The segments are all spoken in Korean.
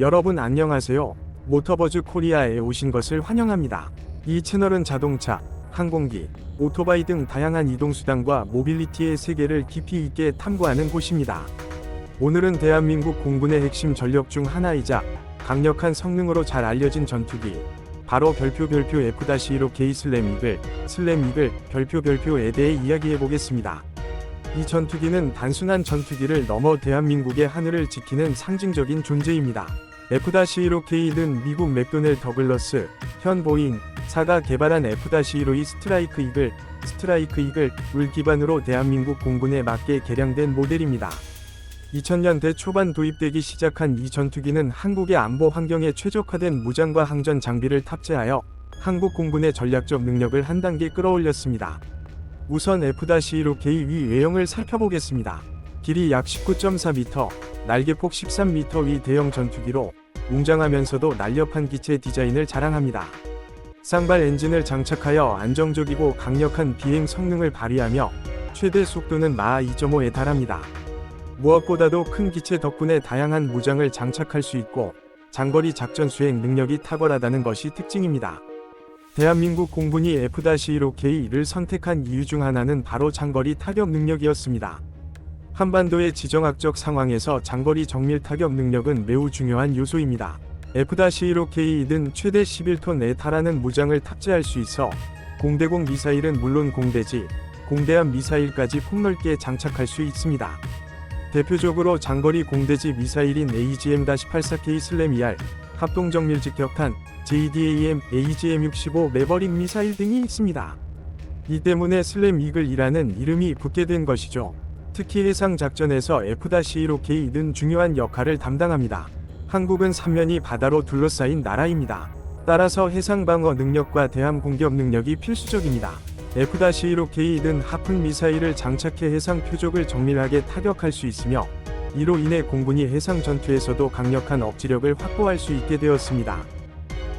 여러분 안녕하세요. 모터버즈 코리아에 오신 것을 환영합니다. 이 채널은 자동차, 항공기, 오토바이 등 다양한 이동수단과 모빌리티의 세계를 깊이 있게 탐구하는 곳입니다. 오늘은 대한민국 공군의 핵심 전력 중 하나이자 강력한 성능으로 잘 알려진 전투기, 바로 별표 별표 F-15K 슬램 이글, 슬램 이글, 별표 별표에 대해 이야기해 보겠습니다. 이 전투기는 단순한 전투기를 넘어 대한민국의 하늘을 지키는 상징적인 존재입니다. F-15K는 미국 맥도넬 더글러스, 현 보잉, 사가 개발한 F-15E 스트라이크 이글, 스트라이크 이글 을 기반으로 대한민국 공군에 맞게 개량된 모델입니다. 2000년대 초반 도입되기 시작한 이 전투기는 한국의 안보 환경에 최적화된 무장과 항전 장비를 탑재하여 한국 공군의 전략적 능력을 한 단계 끌어올렸습니다. 우선 F-15K 위 외형을 살펴보겠습니다. 길이 약 19.4m, 날개폭 13m 위 대형 전투기로 웅장하면서도 날렵한 기체 디자인을 자랑합니다. 쌍발 엔진을 장착하여 안정적이고 강력한 비행 성능을 발휘하며 최대 속도는 마하 2.5에 달합니다. 무엇보다도 큰 기체 덕분에 다양한 무장을 장착할 수 있고 장거리 작전 수행 능력이 탁월하다는 것이 특징입니다. 대한민국 공군이 F-15K를 선택한 이유 중 하나는 바로 장거리 타격 능력이었습니다. 한반도의 지정학적 상황에서 장거리 정밀 타격 능력은 매우 중요한 요소입니다. F-15K는 최대 11톤에 달하는 무장을 탑재할 수 있어 공대공 미사일은 물론 공대지, 공대함 미사일까지 폭넓게 장착할 수 있습니다. 대표적으로 장거리 공대지 미사일인 AGM-84K 슬램-ER, 합동정밀 직격탄, JDAM, AGM-65 매버릭 미사일 등이 있습니다. 이 때문에 슬램 이글이라는 이름이 붙게 된 것이죠. 특히 해상 작전에서 F-15K는 중요한 역할을 담당합니다. 한국은 삼면이 바다로 둘러싸인 나라입니다. 따라서 해상 방어 능력과 대함 공격 능력이 필수적입니다. F-15K는 하픈 미사일을 장착해 해상 표적을 정밀하게 타격할 수 있으며 이로 인해 공군이 해상 전투에서도 강력한 억지력을 확보할 수 있게 되었습니다.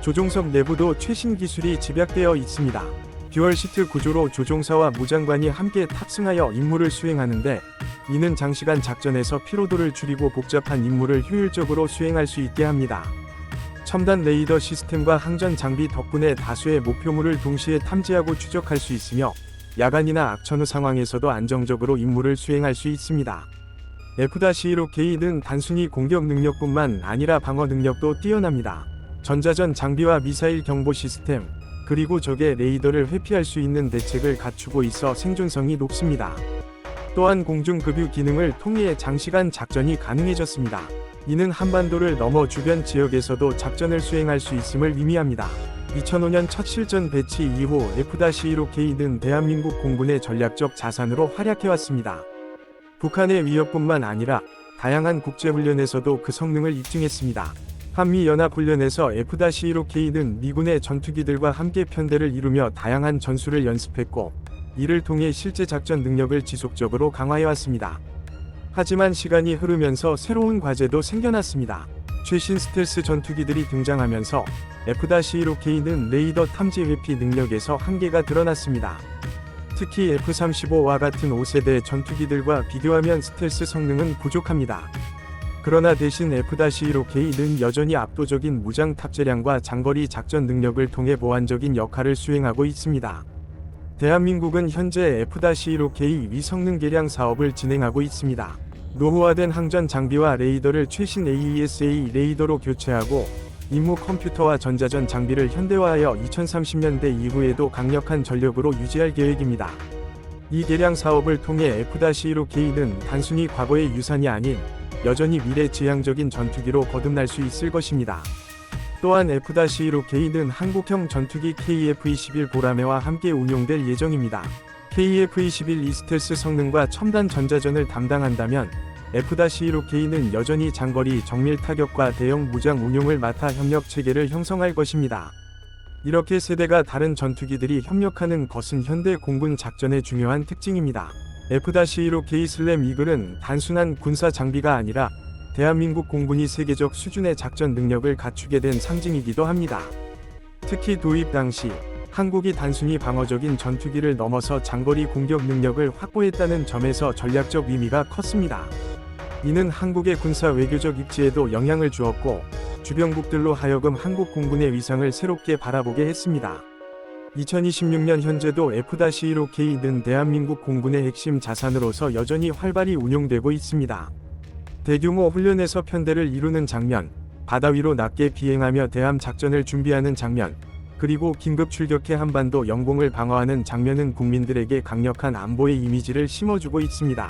조종석 내부도 최신 기술이 집약되어 있습니다. 듀얼 시트 구조로 조종사와 무장관이 함께 탑승하여 임무를 수행하는데 이는 장시간 작전에서 피로도를 줄이고 복잡한 임무를 효율적으로 수행할 수 있게 합니다. 첨단 레이더 시스템과 항전 장비 덕분에 다수의 목표물을 동시에 탐지하고 추적할 수 있으며 야간이나 악천후 상황에서도 안정적으로 임무를 수행할 수 있습니다. F-15K는 단순히 공격 능력뿐만 아니라 방어 능력도 뛰어납니다. 전자전 장비와 미사일 경보 시스템, 그리고 적의 레이더를 회피할 수 있는 대책을 갖추고 있어 생존성이 높습니다. 또한 공중급유 기능을 통해 장시간 작전이 가능해졌습니다. 이는 한반도를 넘어 주변 지역에서도 작전을 수행할 수 있음을 의미합니다. 2005년 첫 실전 배치 이후 F-15K는 대한민국 공군의 전략적 자산으로 활약해왔습니다. 북한의 위협뿐만 아니라 다양한 국제훈련에서도 그 성능을 입증했습니다. 한미연합훈련에서 F-15K는 미군의 전투기들과 함께 편대를 이루며 다양한 전술을 연습했고, 이를 통해 실제 작전 능력을 지속적으로 강화해왔습니다. 하지만 시간이 흐르면서 새로운 과제도 생겨났습니다. 최신 스텔스 전투기들이 등장하면서 F-15K는 레이더 탐지 회피 능력에서 한계가 드러났습니다. 특히 F-35와 같은 5세대 전투기들과 비교하면 스텔스 성능은 부족합니다. 그러나 대신 F-15K는 여전히 압도적인 무장 탑재량과 장거리 작전 능력을 통해 보완적인 역할을 수행하고 있습니다. 대한민국은 현재 F-15K 위성능 개량 사업을 진행하고 있습니다. 노후화된 항전 장비와 레이더를 최신 AESA 레이더로 교체하고 임무 컴퓨터와 전자전 장비를 현대화하여 2030년대 이후에도 강력한 전력으로 유지할 계획입니다. 이 개량 사업을 통해 F-15K는 단순히 과거의 유산이 아닌 여전히 미래 지향적인 전투기로 거듭날 수 있을 것입니다. 또한 F-15K는 한국형 전투기 KF-21 보라매와 함께 운용될 예정입니다. KF-21 이스텔스 성능과 첨단 전자전을 담당한다면 F-15K는 여전히 장거리 정밀 타격과 대형 무장 운용을 맡아 협력 체계를 형성할 것입니다. 이렇게 세대가 다른 전투기들이 협력하는 것은 현대 공군 작전의 중요한 특징입니다. F-15K 슬램 이글은 단순한 군사 장비가 아니라 대한민국 공군이 세계적 수준의 작전 능력을 갖추게 된 상징이기도 합니다. 특히 도입 당시 한국이 단순히 방어적인 전투기를 넘어서 장거리 공격 능력을 확보했다는 점에서 전략적 의미가 컸습니다. 이는 한국의 군사 외교적 입지에도 영향을 주었고 주변국들로 하여금 한국 공군의 위상을 새롭게 바라보게 했습니다. 2026년 현재도 F-15K는 대한민국 공군의 핵심 자산으로서 여전히 활발히 운용되고 있습니다. 대규모 훈련에서 편대를 이루는 장면, 바다 위로 낮게 비행하며 대함 작전을 준비하는 장면, 그리고 긴급 출격해 한반도 영공을 방어하는 장면은 국민들에게 강력한 안보의 이미지를 심어주고 있습니다.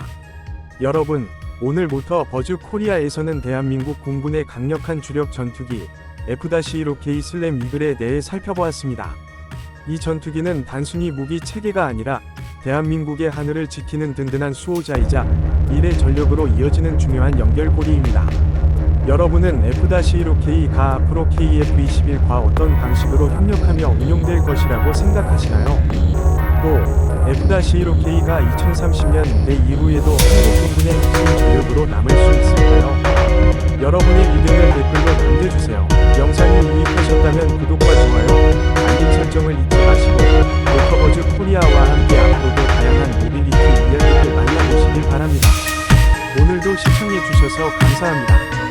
여러분, 오늘부터 버즈 코리아에서는 대한민국 공군의 강력한 주력 전투기 F-15K 슬램 이글에 대해 살펴보았습니다. 이 전투기는 단순히 무기 체계가 아니라 대한민국의 하늘을 지키는 든든한 수호자이자 미래 전력으로 이어지는 중요한 연결고리입니다. 여러분은 F-15K가 앞으로 KF-21과 어떤 방식으로 협력하며 운용될 것이라고 생각하시나요? 또 F-15K가 2030년 내 이후에도 한국 공군의 핵심 전력으로 남을 수 있을까요? 여러분의 의견을 댓글로 남겨주세요. 영상이 유익하셨다면 구독과 좋아요, 설정을 잊지 마시고 모터버즈 코리아와 함께 앞으로도 다양한 모빌리티 이야기를 만나보시길 바랍니다. 오늘도 시청해주셔서 감사합니다.